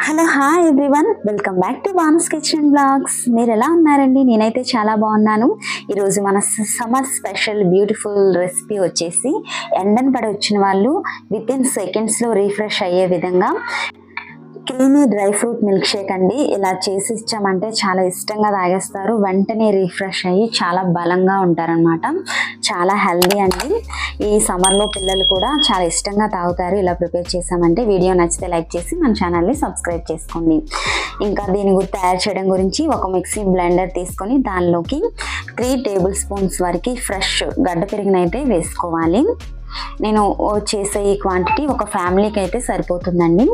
Hello hi everyone welcome back to బానస్ kitchen blogs మీరు ఎలా ఉన్నారండి? నేనైతే చాలా బాగున్నాను. ఈరోజు మన సమ్మర్ స్పెషల్ బ్యూటిఫుల్ రెసిపీ వచ్చేసి ఎండను పడి వచ్చిన వాళ్ళు విత్ ఇన్ సెకండ్స్లో రీఫ్రెష్ అయ్యే విధంగా creamy dry fruit milk shake అండి. ఇలా చేసి ఇచ్చామంటే చాలా ఇష్టంగా తాగేస్తారు. వెంటనే రీఫ్రెష్ అయ్యి చాలా బలంగా ఉంటారనమాట చాలా హెల్దీ అండి. ఈ సమ్మర్లో పిల్లలు కూడా చాలా ఇష్టంగా తాగుతారు. ఇలా ప్రిపేర్ చేసామంటే వీడియో నచ్చితే లైక్ చేసి మన ఛానల్ని సబ్స్క్రైబ్ చేసుకోండి. ఇంకా దీని గురించి తయారు చేయడం గురించి ఒక మిక్సీ బ్లెండర్ తీసుకొని దానిలోకి త్రీ టేబుల్ స్పూన్స్ వరకు ఫ్రెష్ గడ్డ పెరిగినైతే వేసుకోవాలి. నేను చేసే ఈ క్వాంటిటీ ఒక ఫ్యామిలీకి అయితే సరిపోతుందండి.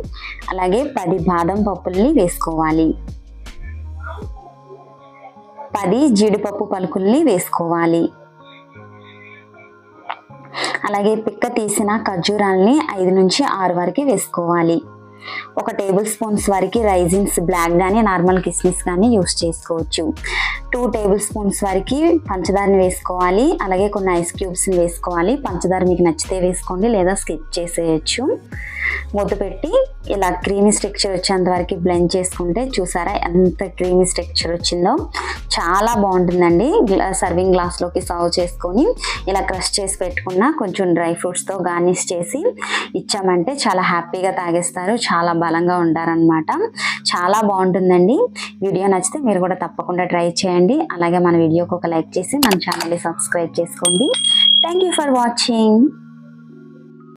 అలాగే పది బాదం పప్పుల్ని వేసుకోవాలి. పది జీడిపప్పు పలుకుల్ని వేసుకోవాలి. అలాగే పిక్క తీసిన ఖర్జూరాల్ని ఐదు నుంచి ఆరు వరకు వేసుకోవాలి. ఒక టేబుల్ స్పూన్స్ వరకు రైజిన్స్ బ్లాక్ కానీ నార్మల్ కిస్మిస్ కానీ యూస్ చేసుకోవచ్చు. టూ టేబుల్ స్పూన్స్ వరకు పంచదారని వేసుకోవాలి. అలాగే కొన్ని ఐస్ క్యూబ్స్ని వేసుకోవాలి. పంచదార మీకు నచ్చితే వేసుకోండి లేదా స్కిప్ చేసేయచ్చు. మూత పెట్టి ఇలా క్రీమీ స్ట్రక్చర్ వచ్చేంత వరకు బ్లెండ్ చేసుకుంటే చూసారా ఎంత క్రీమీ స్ట్రక్చర్ వచ్చిందో. చాలా బాగుంటుందండి. సర్వింగ్ గ్లాస్లోకి సర్వ్ చేసుకొని ఇలా క్రష్ చేసి పెట్టుకున్న కొంచెం డ్రై ఫ్రూట్స్తో గార్నిష్ చేసి ఇచ్చామంటే చాలా హ్యాపీగా తాగేస్తారు. చాలా బలంగా ఉంటారనమాట చాలా బాగుంటుందండి. వీడియో నచ్చితే మీరు కూడా తప్పకుండా ట్రై చేయండి. అలాగే మన వీడియోకి ఒక లైక్ చేసి మన ఛానల్ని సబ్స్క్రైబ్ చేసుకోండి. Thank you for watching